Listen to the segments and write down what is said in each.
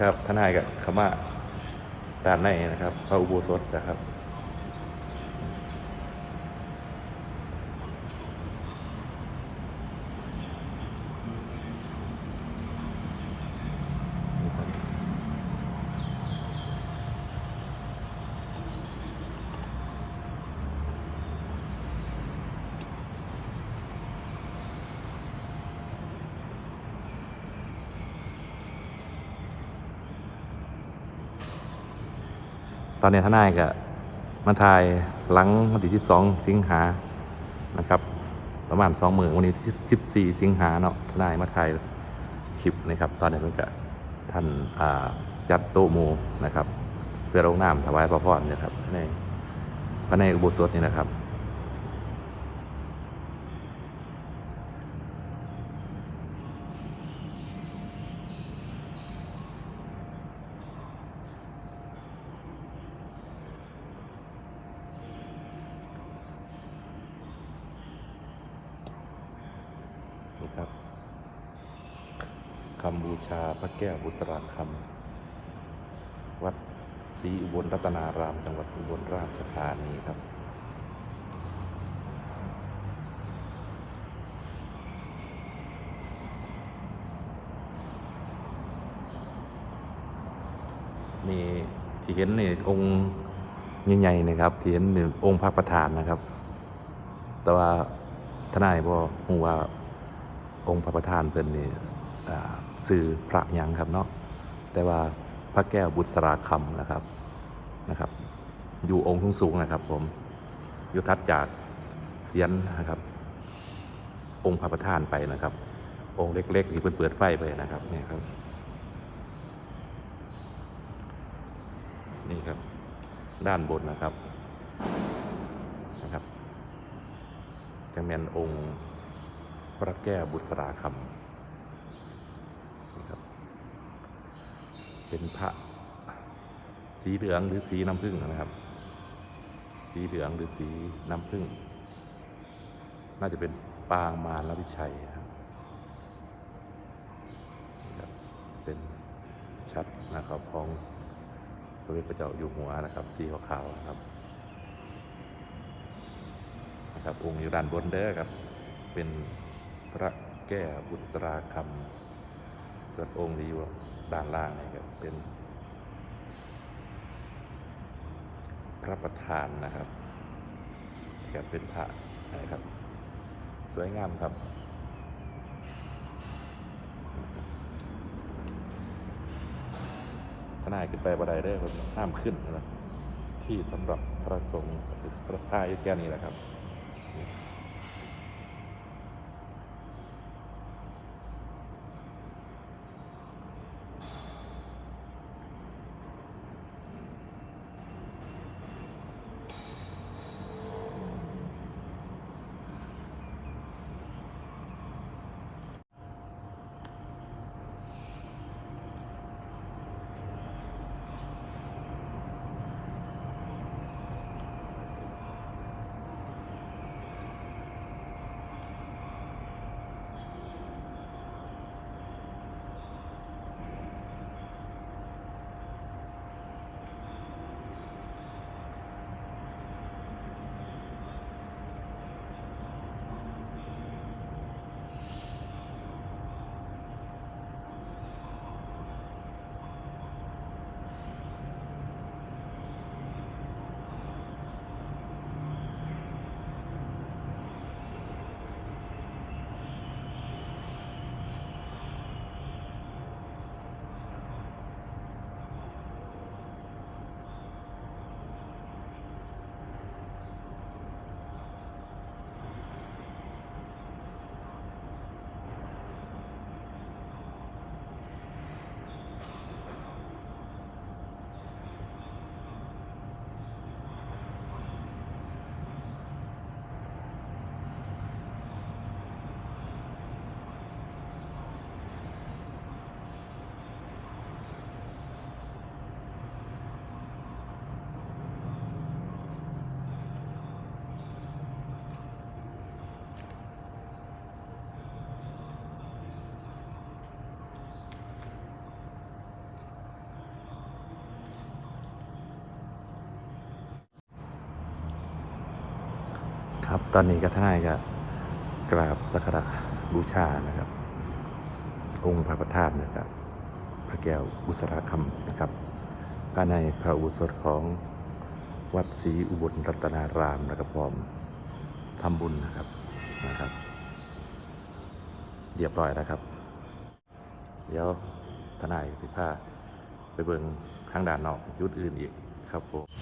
ครับทนายกับขมาด้านในนะครับ พระอุโบสถนะครับ ต อนนี้ทนายก็มาถ่ายหลังวันที่12 สิงหานะครับ ประมาณ2มื่นวันนี้ 14 สิงหาเนาะทนายมาถ่ายคลิปนะครับ ตอนนี้เพิ่นก็ท่านาจัดโต๊ะหมูนะครับ เพื่อลงน้ำถวายพระพรเนี่ยครับในพระในอุโบสถนี่นะครับ นี่ครับ คำบูชาพระแก้วบุษราคำวัดศรีอุบลรัตนาราม จังหวัดอุบลราชธานีครับนี่ที่เห็นนี่องค์ใหญ่ๆนะครับที่เห็นนี่องค์พระประธานนะครับ แต่ว่าทนายบ่ฮู้ว่าองค์พระประธานเพิ่นนี่อ่า สื่อพระยังครับเนาะแต่ว่าพระแก้วบุษรสราคำนะครับนะครับ อยู่องค์สูงๆนะครับ ผมอยู่ทัดจากเสียนนะครับ องค์พระประธานไปนะครับ องค์เล็กๆที่เพิ่นเปิดไฟไปนะครับเนี่ยครับ นี่ครับ ด้านบนนะครับนะครับจะเป็นองค์พระแก้วบุษราคำนะครับ เป็นพระสีเหลืองหรือสีน้ำผึ้งนะครับ สีเหลืองหรือสีน้ำผึ้งน่าจะเป็นปางมารลวิชัยนะครับเป็นชัดนะครับของสมเด็จพระเจ้าอยู่หัวนะครับ สีขาวๆนะครับนะครับองค์อยู่ด้านบนเด้อครับ เป็นพระแก้วบุตราคำส่วนองค์ที่อยู่ ด้านล่างนี่ครับเป็น พระประธานนะครับที่ก็เป็นพระนะครับ สวยงามครับทนายขึ้นไปบันไดได้ครับห้ามขึ้นนะที่สำหรับพระสงฆ์พระท่ายแค่นี้แหละครับ ครับ ตอนนี้ก็ทนายก็กราบสักการะบูชานะครับ องค์พระประธานนะครับ พระแก้วอุสราคำนะครับภายในพระอุโบสถของวัดศรีอุบลรัตนารามนะครับพร้อมทำบุญนะครับนะครับเรียบร้อยแล้วครับ เดี๋ยวทนายสิพาไปเบิ่งข้างด่านนอกยุดอื่นอีกครับผม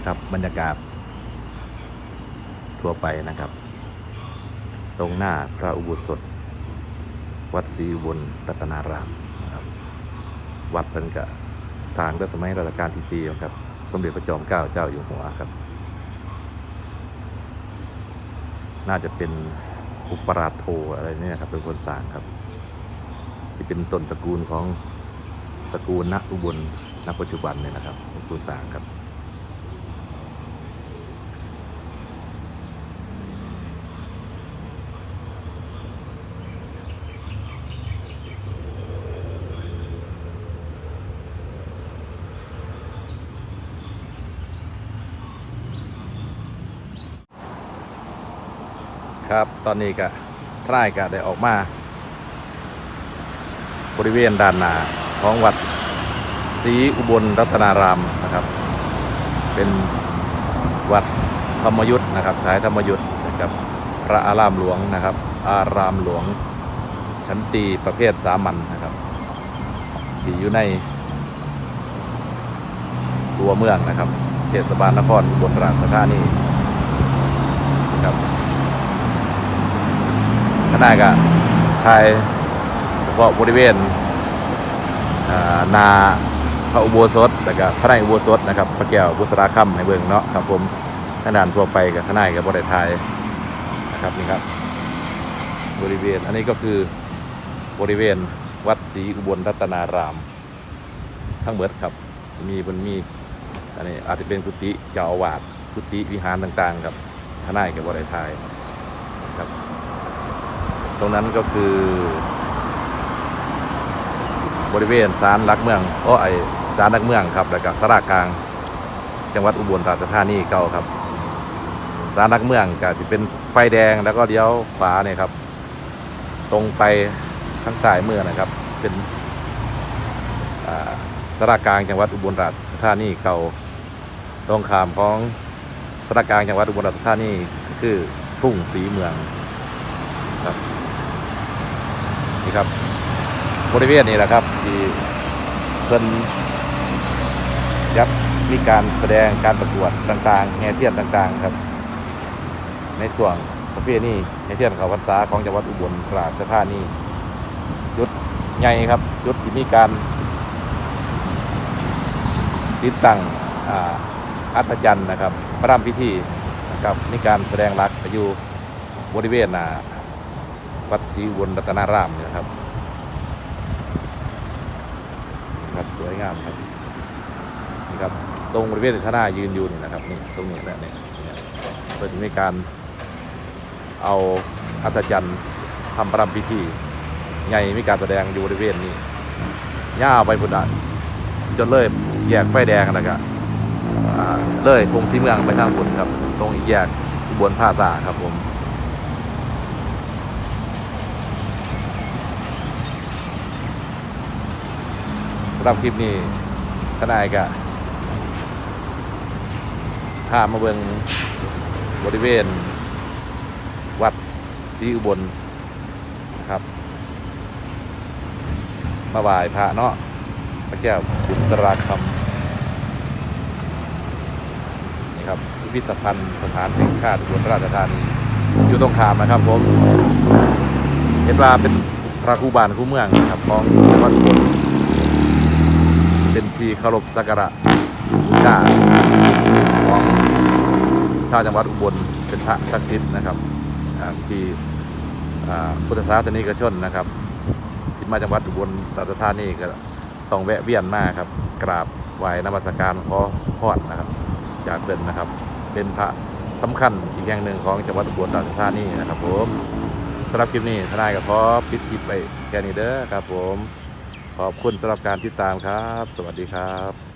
นี่ครับบรรยากาศ ทั่วไปนะครับ ตรงหน้าพระอุโบสถ วัดศรีอุบลรัตนารามนะครับวัดเพิ่นกะสร้างตั้งสมัยรัชกาลที่สี่ครับ สมเด็จพระจอมเกล้าเจ้าอยู่หัวครับ น่าจะเป็นอุปราชโทอะไรเนี่ยครับเป็นคนสร้างครับ ที่เป็นต้นตระกูลของตระกูลณอุบลณปัจจุบันเนี่ยนะครับเป็นผู้สร้างครับ ครับ ตอนนี้ก็ทนายก็ได้ออกมา บริเวณด้านหน้าของวัดศรีอุบลรัตนารามนะครับ เป็นวัดธรรมยุทธ์นะครับ สายธรรมยุทธ์นะครับพระอารามหลวงนะครับ อารามหลวง ชั้นตีประเภทสามัญนะครับที่อยู่ในตัวเมืองนะครับ เทศบาลนครอุบลราชธานีนะครับ ขณะก็ถ่ายเฉพาะบริเวณนาพระอุโบสถแล้วก็พระในอุโบสถนะครับพระแก้วบุษราคำในเบิงเนาะครับผมขนาดทั่วไปกับขนาดกับบริไทยนะครับนี่ครับบริเวณอันนี้ก็คือบริเวณวัดศรีอุบลรัตนาราม ทั้งหมดครับมีบนมีอันนี้อาจจะเป็นกุฏิเจ้าอาวาสกุฏิวิหารต่างๆครับขนาดกับบริไทยครับ ตรงนั้นก็คือ บริเวณศาลหลักเมืองโอ้ไอศาลหลักเมืองครับแล้วก็สารากลาง จังหวัดอุบลราชธานีเก่าครับศาลหลักเมืองก็จะเป็นไฟแดงแล้วก็เลี้ยวขวาเนี่ยครับ ตรงไปทางซ้ายเมืองนะครับ เป็นสารากลางจังหวัดอุบลราชธานีเก่าตรงขามของสารกลางจังหวัดอุบลราชธานีคือทุ่งสีเมืองครับ นี่ครับ บริเวณนี้แหละครับ ที่เพิ่นยับมีการแสดงการประกวดต่างๆแห่เทียนต่างๆครับ ในส่วนประเภทนี้แห่เทียนเขาพรรษาของจังหวัดอุบลราชธานียุดใหญ่ครับยุดที่มีการ ติดตั้งอ่าอัศจรรย์นะครับ พระรำพิธีนะครับมีการแสดงลักอยู่บริเวณน่ะ วัดศรีอุบลรัตนารามเนี่ยนะครับครับสวยงามครับนี่ครับ ตรงบริเวณที่ท่านายืนอยู่นี่นะครับนี่ตรงนี้แหละเนี่ยเนี่ยเพื่อที่มีการเอาอัศจรรย์ทำประรำพิธีใหญ่มีการแสดงอยู่บริเวณนี้ย่าไปพุทธะจนเลยแยกไฟแดงนะครับเลยทงสีเมืองไปทางบุญครับ ตรงอีกแยกอุบลภาษาครับผม สำหรับคลิปนี้ทนายก็พามาเบิงบริเวณ วัดศรีอุบลนะครับมาไหว้พระเนาะพระแก้วบุษราคำนี่ครับพิพิธภัณฑ์สถานแห่งชาติอุบลราชธานีอยู่ตรงขามนะครับผมเห็นว่าเป็นพระครูบานครูเมืองนะครับของจังหวัดอุบล เป็นที่เคารพสักการะบูชาของชาจังหวัดอุบลเป็นพระศักดิ์สิทธิ์นะครับที่พุทธศาสนิกชนนะครับที่มาจังหวัดอุบลราชธานีก็ต้องแวะเวียนมาครับ กราบไหว้นมัสการขอพรนะครับ จากเดินนะครับ เป็นพระสำคัญอีกแห่งหนึ่งของจังหวัดอุบลราชธานีนะครับผมสำหรับคลิปนี้ทนายกับพอปิดคลิปไปแค่นี้เด้อครับผม ขอบคุณสำหรับการติดตามครับ สวัสดีครับ